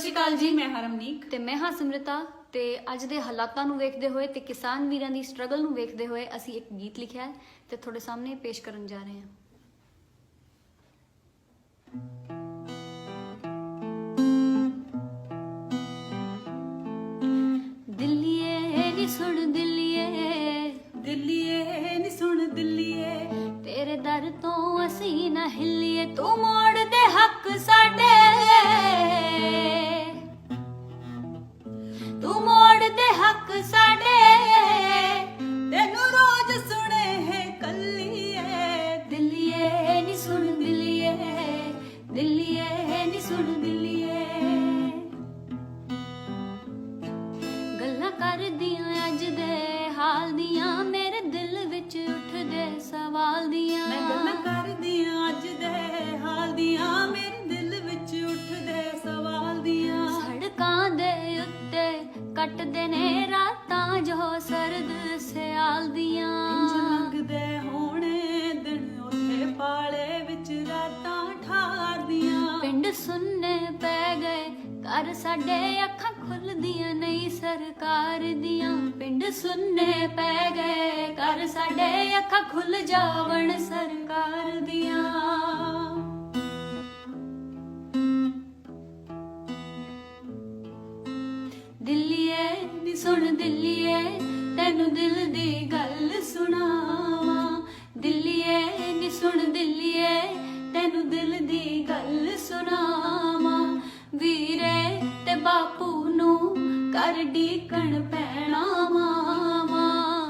ਸ਼੍ਰੀ ਅਕਾਲ ਜੀ ਮੈਂ ਹਰਮਨੀਕ ਤੇ ਮੈਂ ਹਾਂ ਸਮ੍ਰਿਤਾ। ਤੇ ਅੱਜ ਦੇ ਹਾਲਾਤਾਂ ਨੂੰ ਵੇਖਦੇ ਹੋਏ ਤੇ ਕਿਸਾਨ ਵੀਰਾਂ ਦੀ ਸਟਰਗਲ ਨੂੰ ਵੇਖਦੇ ਹੋਏ ਅਸੀਂ ਇੱਕ ਗੀਤ ਲਿਖਿਆ ਹੈ ਤੇ ਤੁਹਾਡੇ ਸਾਹਮਣੇ ਪੇਸ਼ ਕਰਨ ਜਾ ਰਹੇ ਹਾਂ। ਦਿੱਲੀਏ ਨੀ ਸੁਣ ਦਿੱਲੀਏ। ਦਿੱਲੀਏ ਨੀ ਸੁਣ ਦਿੱਲੀਏ। ਤੇਰੇ ਦਰ ਤੋਂ ਅਸੀਂ ਨਾ ਹਿੱਲੀਏ। ਤੂੰ ਮੋੜ ਦੇ ਹੱਕ ਸਾਡੇ ਕਰਦੀਆਂ ਅੱਜ ਦੇ ਹਾਲ ਦੀਆਂ ਮੇਰੇ ਦਿਲ ਵਿੱਚ ਉੱਠਦੇ ਸਵਾਲ ਦੀਆਂ। ਮੈਂ ਗੱਲਾਂ ਕਰਦੀ ਆਂ ਅੱਜ ਦੇ ਹਾਲ ਦੀਆਂ ਮੇਰੇ ਦਿਲ ਵਿੱਚ ਉੱਠਦੇ ਸਵਾਲ ਦੀਆਂ। ਸੜਕਾਂ ਦੇ ਉੱਤੇ ਕੱਟਦੇ ਨੇ ਰਾਤਾਂ ਜੋ ਸਰਦ ਸਿਆਲ ਇੰਜ ਦੀਆਂ ਲੰਘਦੇ ਹੋਣੇ ਦਿਨ ਉੱਥੇ ਪਾਲੇ ਵਿੱਚ ਰਾਤਾਂ ਠਾਰਦੀਆਂ ਪਿੰਡ ਸੁੰਨੇ ਪੈ ਗਏ ਘਰ ਸਾਡੇ ਅੱਖਾਂ ਨਹੀਂ ਸਰਕਾਰ ਦੀਆਂ ਪਿੰਡ ਸੁੰਨੇ ਪੈ ਗਏ। ਘਰ ਸਾਡੇ ਅੱਖਾਂ ਖੁੱਲ ਜਾਵਣ ਸਰਕਾਰ ਦੀਆਂ। ਦਿੱਲੀਏ ਨੀ ਸੁਣ ਦਿੱਲੀਏ, ਤੈਨੂੰ ਦਿਲ ਦੀ ਗੱਲ ਸੁਣਾ। ਕਰ ਡੀਕਣ ਪੈਣਾ ਮਾਵਾ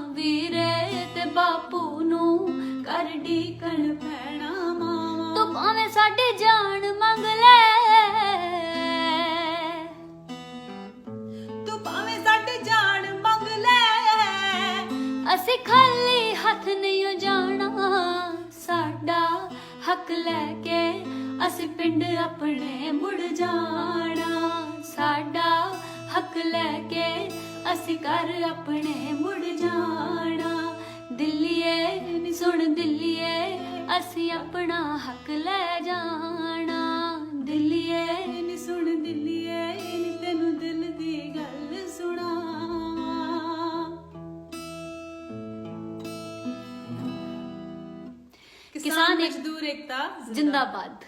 ਵੀਰੇ ਤੇ ਬਾਪੂ ਨੂੰ ਕਰ ਡੀਕਣ ਪੈਣਾ ਮਾਵਾ ਤੂੰ ਭਾਵੇਂ ਸਾਡੀ ਜਾਨ ਮੰਗ ਲੈ। ਤੂੰ ਭਾਵੇਂ ਸਾਡੀ ਜਾਨ ਮੰਗ ਲੈ। ਅਸੀਂ ਖਾਲੀ ਹੱਥ ਨਹੀਂ ਜਾਣਾ। ਸਾਡਾ ਹੱਕ ਲੈ ਕੇ ਅਸੀਂ ਪਿੰਡ ਆਪਣੇ ਮੁੜ ਜਾਣਾ। ਸਾਡਾ ਹੱਕ ਲੈ ਕੇ ਅਸੀਂ ਘਰ ਆਪਣੇ ਮੁੜ ਜਾਣਾ। ਦਿੱਲੀਏ ਨੀ ਸੁਣ ਦਿੱਲੀਏ ਅਸੀਂ ਆਪਣਾ ਹੱਕ ਲੈ ਜਾਣਾ। ਦਿੱਲੀਏ ਨੀ ਸੁਣ ਦਿੱਲੀਏ ਨੀ ਤੈਨੂੰ ਦਿਲ ਦੀ ਗੱਲ ਸੁਣਾਵਾਂ ਕਿਸਾਨ ਇੱਕ- ਮਜ਼ਦੂਰ ਏਕਤਾ ਜਿੰਦਾਬਾਦ।